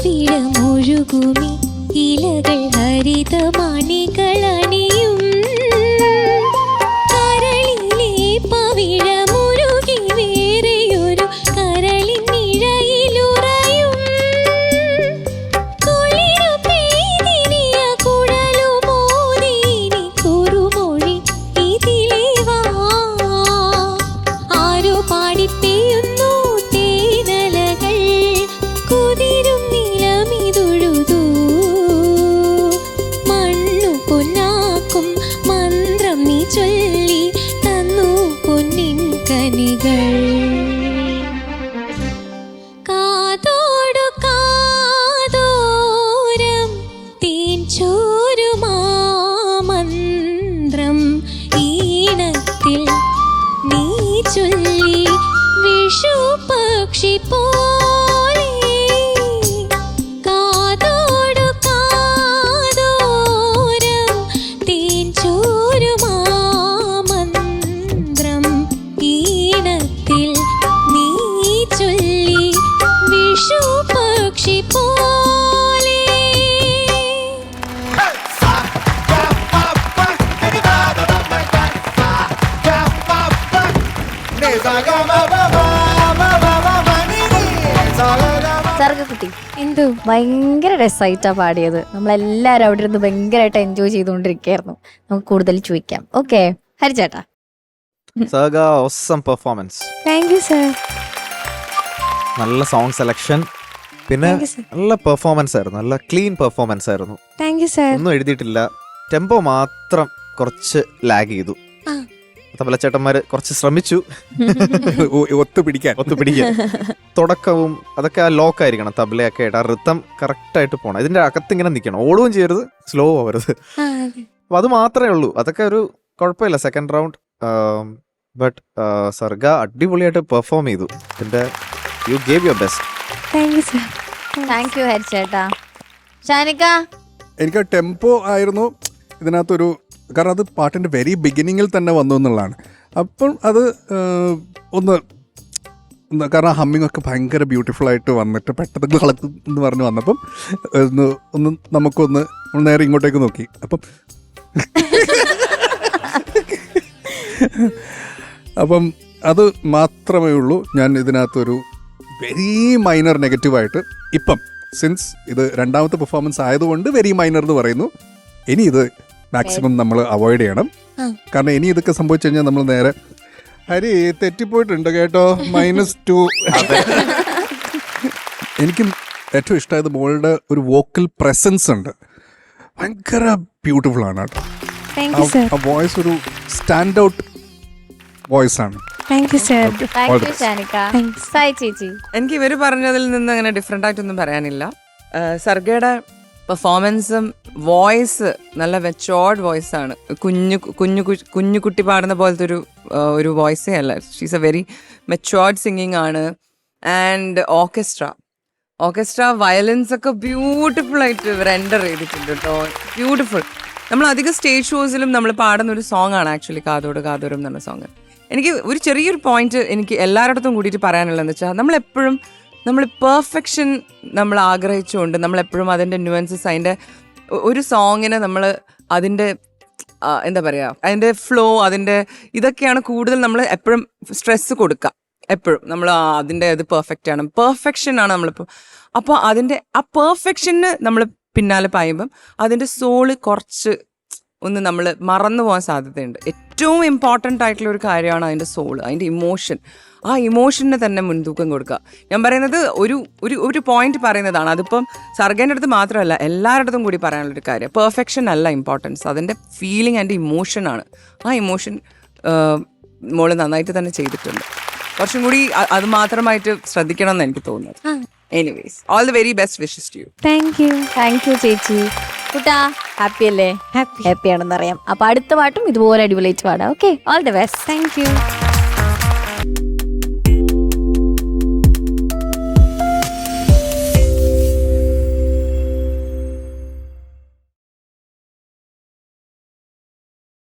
പവിഴമൊഴുകുമി ഇലകൾ ഹരിതമണികളണിയും സർഗക്കുട്ടി എന്തോ? ഭയങ്കര രസമായിട്ടാ പാടിയത്. നമ്മളെല്ലാരും അവിടെ ഇരുന്ന് ഭയങ്കരമായിട്ട് എൻജോയ് ചെയ്തുകൊണ്ടിരിക്കുകയായിരുന്നു. നമുക്ക് കൂടുതൽ ചോദിക്കാം. ഓക്കെ ഹരിചേട്ടാ. സഹഗ awesome performance thank you sir നല്ല സോങ് സെലക്ഷൻ പിന്നെ നല്ല പെർഫോമൻസ് ആയിരുന്നു. നല്ല ക്ലീൻ പെർഫോമൻസ് ആയിരുന്നു. താങ്ക് യു സർ ഒന്നും എഴുതിയിട്ടില്ല. ടെമ്പോ മാത്രം കുറച്ച് ലാഗ് ചെയ്തു. ആ. തബലച്ചേട്ടന്മാര് കുറച്ച് ശ്രമിച്ചു. ഒത്തുപിടിക്കാൻ. ഒത്തുപിടിക്കാൻ. തുടക്കവും അതൊക്കെ ആ ലോക്ക് ആയിരിക്കണം. തബലയൊക്കെ ആയിട്ട് ആ ഋത്തം കറക്റ്റ് ആയിട്ട് പോകണം ഇതിന്റെ അകത്ത് ഇങ്ങനെ നിൽക്കണം ഓടുകയും ചെയ്യരുത് സ്ലോ ആവരുത്. അപ്പൊ അത് മാത്രമേ ഉള്ളൂ. അതൊക്കെ ഒരു കുഴപ്പമില്ല. സെക്കൻഡ് റൗണ്ട് ബട്ട് സർഗ അടിപൊളിയായിട്ട് പെർഫോം ചെയ്തു. ഇതിന്റെ you gave your best thank sir thank you ഹരിച്ചേട്ടാ. ഷാനിക്ക? എനിക്ക് ടെമ്പോ ആയിരുന്നു. ഇതിനകത്തൊരു കാരണം അത് പാട്ടിന്റെ വെരി ബിഗിനിങ്ങിൽ തന്നെ വന്നു എന്നുള്ളതാണ്. അപ്പം അത് ഒന്ന് കാരണം ഹമ്മിങ് ഒക്കെ ഭയങ്കര ബ്യൂട്ടിഫുൾ ആയിട്ട് വന്നിട്ട് പെട്ടെന്ന് കളത്ത് എന്ന് പറഞ്ഞ് വന്നപ്പം ഒന്ന് ഒന്ന് നമുക്കൊന്ന് നേരെ ഇങ്ങോട്ടേക്ക് നോക്കി. അപ്പം അപ്പം അത് മാത്രമേ ഉള്ളൂ. ഞാൻ ഇതിനകത്തൊരു വെരി മൈനർ നെഗറ്റീവായിട്ട് ഇപ്പം സിൻസ് ഇത് രണ്ടാമത്തെ പെർഫോമൻസ് ആയതുകൊണ്ട് വെരി മൈനർ എന്ന് പറയുന്നു. ഇനി ഇത് മാക്സിമം നമ്മൾ അവോയ്ഡ് ചെയ്യണം. കാരണം ഇനി ഇതൊക്കെ സംഭവിച്ചു കഴിഞ്ഞാൽ നമ്മൾ നേരെ ഹരി തെറ്റിപ്പോയിട്ടുണ്ട് കേട്ടോ. Minus two. എനിക്കും ഏറ്റവും ഇഷ്ടമായത് മോളുടെ ഒരു വോക്കൽ പ്രസൻസ് ഉണ്ട്. ഭയങ്കര ബ്യൂട്ടിഫുൾ ആണ് കേട്ടോ. ആ- വോയിസ് ഒരു സ്റ്റാൻഡ് ഔട്ട് വോയിസ് ആണ്. എനിക്ക് ഇവർ പറഞ്ഞതിൽ നിന്ന് അങ്ങനെ ഡിഫറെന്റ് ആയിട്ടൊന്നും പറയാനില്ല. സർഗയുടെ പെർഫോമൻസും വോയിസ് നല്ല വെച്ചോർഡ് വോയിസ് ആണ്. കുഞ്ഞു കുഞ്ഞു കുഞ്ഞു കുട്ടി പാടുന്ന പോലത്തെ ഒരു ഒരു വോയിസേ അല്ല. She's a very matured singing ആണ്. ആൻഡ് ഓർക്കസ്ട്ര ഓർക്കസ്ട്ര വയലൻസ് ഒക്കെ ബ്യൂട്ടിഫുൾ ആയിട്ട് റെൻഡർ ചെയ്തിട്ടുണ്ട് കേട്ടോ ബ്യൂട്ടിഫുൾ നമ്മൾ അധികം സ്റ്റേജ് ഷോസിലും നമ്മൾ പാടുന്ന ഒരു സോങ് ആണ് ആക്ച്വലി കാതോട് കാതോരം എന്ന് പറഞ്ഞ സോങ് എനിക്ക് ഒരു ചെറിയൊരു പോയിന്റ് എനിക്ക് എല്ലാവരുടെ അടുത്തും കൂടിയിട്ട് പറയാനുള്ളതെന്ന് വെച്ചാൽ നമ്മളെപ്പോഴും നമ്മൾ പെർഫെക്ഷൻ നമ്മൾ ആഗ്രഹിച്ചുകൊണ്ട് നമ്മളെപ്പോഴും അതിന്റെ ന്യൂവൻസസ് അതിന്റെ ഒരു സോങ്ങിനെ നമ്മൾ അതിന്റെ എന്താ പറയുക അതിന്റെ ഫ്ലോ അതിന്റെ ഇതൊക്കെയാണ് കൂടുതൽ നമ്മൾ എപ്പോഴും സ്ട്രെസ് കൊടുക്കുക എപ്പോഴും നമ്മൾ അതിന്റെ ഇത് പെർഫെക്റ്റ് ആണ്. പെർഫെക്ഷൻ ആണ് നമ്മളിപ്പോൾ അപ്പോൾ അതിന്റെ ആ പെർഫെക്ഷന് നമ്മൾ പിന്നാലെ പായുമ്പം അതിന്റെ സോൾ കുറച്ച് ഒന്ന് നമ്മൾ മറന്നു പോകാൻ സാധ്യതയുണ്ട്. ഏറ്റവും ഇമ്പോർട്ടന്റ് ആയിട്ടുള്ള ഒരു കാര്യമാണ് അതിന്റെ സോൾ അതിന്റെ ഇമോഷൻ ആ ഇമോഷന് തന്നെ മുൻതൂക്കം കൊടുക്കുക ഞാൻ പറയുന്നത് ഒരു ഒരു ഒരു പോയിന്റ് പറയുന്നതാണ്. അതിപ്പം സർഗേന്റെ അടുത്ത് മാത്രമല്ല എല്ലാവരുടെ അടുത്തും കൂടി പറയാനുള്ളൊരു കാര്യം. പെർഫെക്ഷൻ അല്ല ഇമ്പോർട്ടൻസ് അതിന്റെ ഫീലിംഗ് ആൻഡ് ഇമോഷനാണ് ആ ഇമോഷൻ മോൾ നന്നായിട്ട് തന്നെ ചെയ്തിട്ടുണ്ട്. കുറച്ചും കൂടി അത് മാത്രമായിട്ട് ശ്രദ്ധിക്കണം എന്ന് എനിക്ക് തോന്നുന്നു anyways all the very best wishes to you thank you thank you ചേച്ചി. കുട്ടാ ഹാപ്പി അല്ലേ? ഹാപ്പി ഹാപ്പി ആണെന്ന് അറിയാം അപ്പൊ അടുത്ത പാട്ടും ഇതുപോലെ അടിപൊളിയായിട്ട് പാടാം. Okay all the best thank you